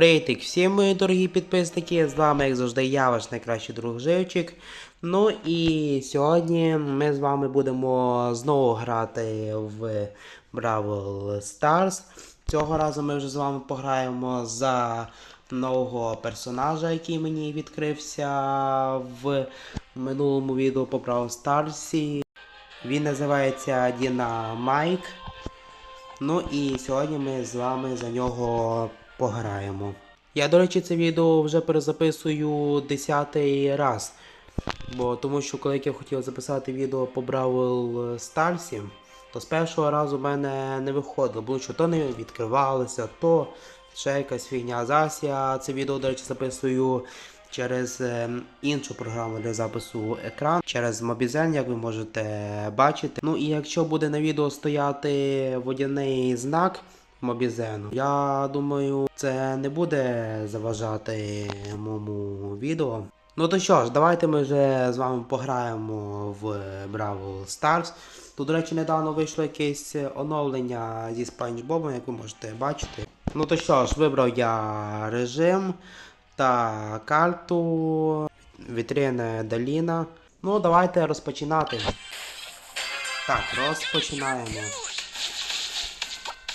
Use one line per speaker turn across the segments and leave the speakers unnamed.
Привітик всім мої дорогі підписники, з вами, як завжди, я, ваш найкращий друг Живчик. Ну і сьогодні ми з вами будемо знову грати в Brawl Stars. Цього разу ми вже з вами пограємо за нового персонажа, який мені відкрився в минулому відео по Brawl Stars. Він називається Діна Майк. Ну і сьогодні ми з вами за нього пограємо. Я, до речі, це відео вже перезаписую десятий раз. Бо тому що коли я хотів записати відео по Бравл Старсі, то з першого разу в мене не виходило, бо що то не відкривалося, то ще якась фігня. Зараз я це відео, до речі, записую через е, іншу програму для запису екран, через Mobizen, як ви можете бачити. Ну і якщо буде на відео стояти водяний знак Мобізену, я думаю, це не буде заважати моєму відео. Ну то що ж, давайте ми вже з вами пограємо в Brawl Stars. Тут, до речі, недавно вийшло якесь оновлення зі Бобом, як ви можете бачити. Ну то що ж, вибрав я режим та карту Вітрина Доліна. Ну, давайте розпочинати. Так, розпочинаємо.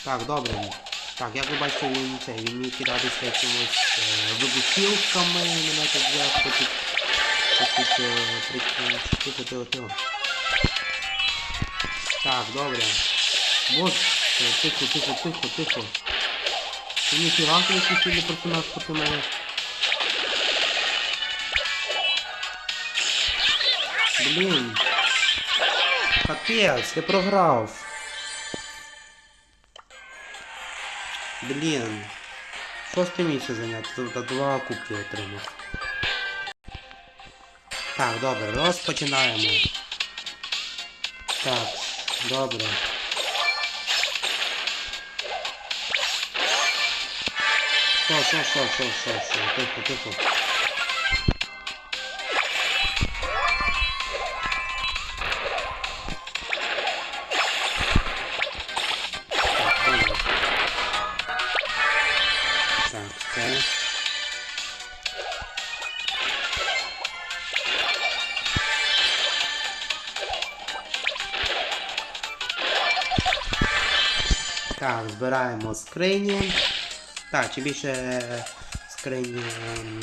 Так, добре. Так, як ви бачите, він це, він мені кидатися якимось е, вибухівками, мене тут вже хочуть хочуть е, прикинути. Тихо, тихо, тихо. Так, добре. Вот, тихо, тихо, тихо, тихо. Ти ніфіга, ти якийсь сильний персонаж проти мене. Блін. Капець, я програв. Блін. Шосте місце зайняти, тобто два кубки отримав. Так, добре, розпочинаємо. Так, добре. Що, що, що, що, що, що, тихо, тихо. Так, це. Так, збираємо скрині. Так, чим більше скрині м,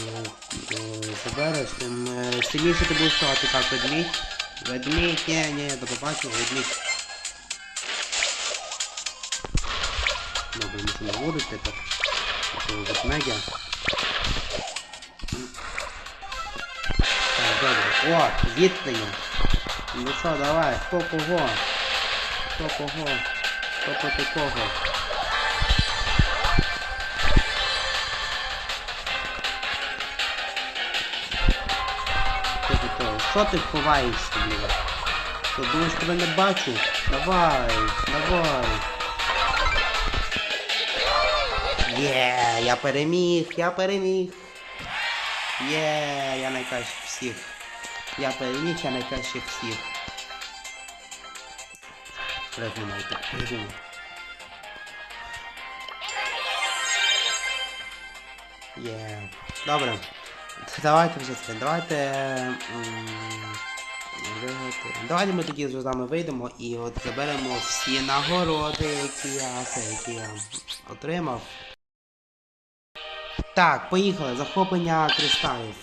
е, забереш, тим е, сильніше ти будеш ставати так, ведмідь. Ведмідь, ні, ні, до побачення, ведмідь. Добре, мушу наводити так. Такого ведмедя. Так, добре. О, зіткнення. Ну що, давай, хто кого? Хто кого? Хто проти кого? Що ти то? Що ти ховаєшся, Біла? Що, думаєш, тебе не бачу? Давай, давай. Є, я переміг, я переміг. Є, я найкращий всіх. Я переміг, я найкращих всіх. Пригнайте, пригну. Є. Добре. Давайте вже це. Давайте. Давайте ми тоді з вами вийдемо і от заберемо всі нагороди, які я, які я отримав. Так, поїхали. Захоплення кристалів.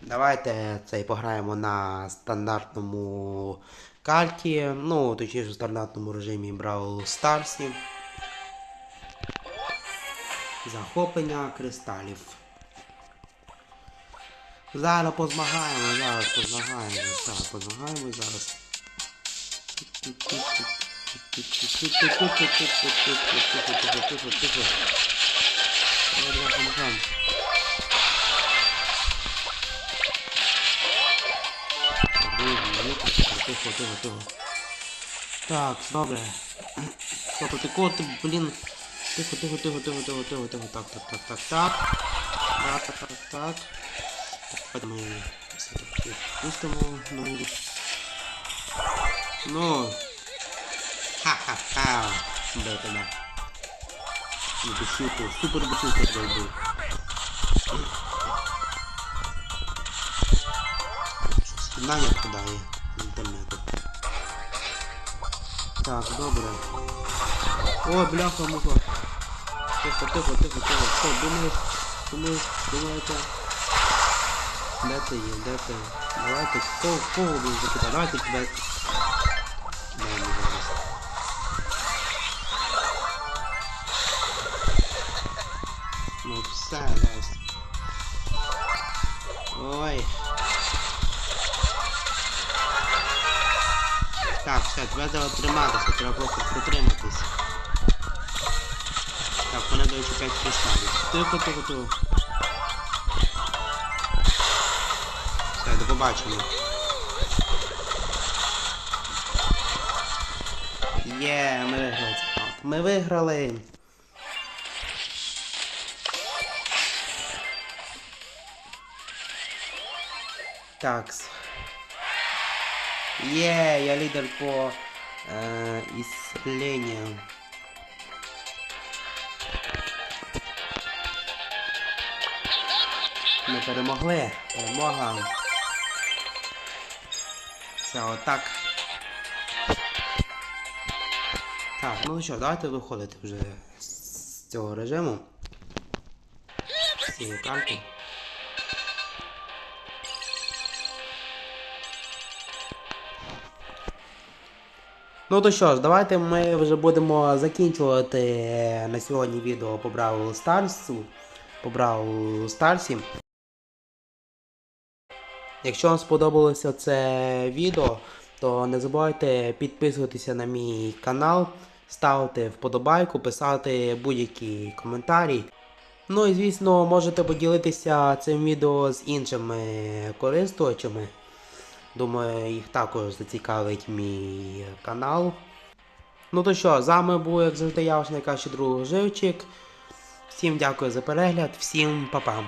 Давайте цей пограємо на стандартному карті. Ну, точніше в стандартному режимі Brawl Stars. Захоплення кристалів. Зараз позмагаємо, зараз позмагаємо, зараз позмагаємо зараз. Тихо, тихо. Давай, давай, помагаємо. Тихо. Так, добре. Стоп, ти кого ти, блін. Тихо, тихо, тихо, тихо, тихо, тихо, тихо. Так, так, так, так, так. Так, так, так, так. Так, ми все-таки пустимо на вулицю. Ну. Ха-ха-ха. Бля, тебе. Ну, бешилку, супер зробив. Щось хіна не впадає інтернету. Так, добре. О, бляха, муха. Тихо, тихо, тихо, тихо. Що, думаєш? Думаєш, думаєте? Де ти є, де ти? Давайте, кого, кого будемо закидати? Давайте Настя. Ой. Так, все, тебе треба триматися, треба просто притриматись. Так, мене до речі 5 кристалів. Тихо, тихо, тихо. Все, до побачення. Є, ми виграли. Ми виграли. Такс. Є, я лідер по е, ісцеленню. Ми перемогли. Перемога. Все, отак. Так, ну що, давайте виходити вже з цього режиму. З цієї карти. Ну то що ж, давайте ми вже будемо закінчувати на сьогодні відео по Бравл Старсу. По Бравл Старсі. Якщо вам сподобалося це відео, то не забувайте підписуватися на мій канал, ставити вподобайку, писати будь-які коментарі. Ну і звісно, можете поділитися цим відео з іншими користувачами. Думаю, їх також зацікавить мій канал. Ну то що, з вами був, як завжди, я ваш найкращий друг Живчик. Всім дякую за перегляд, всім па-па.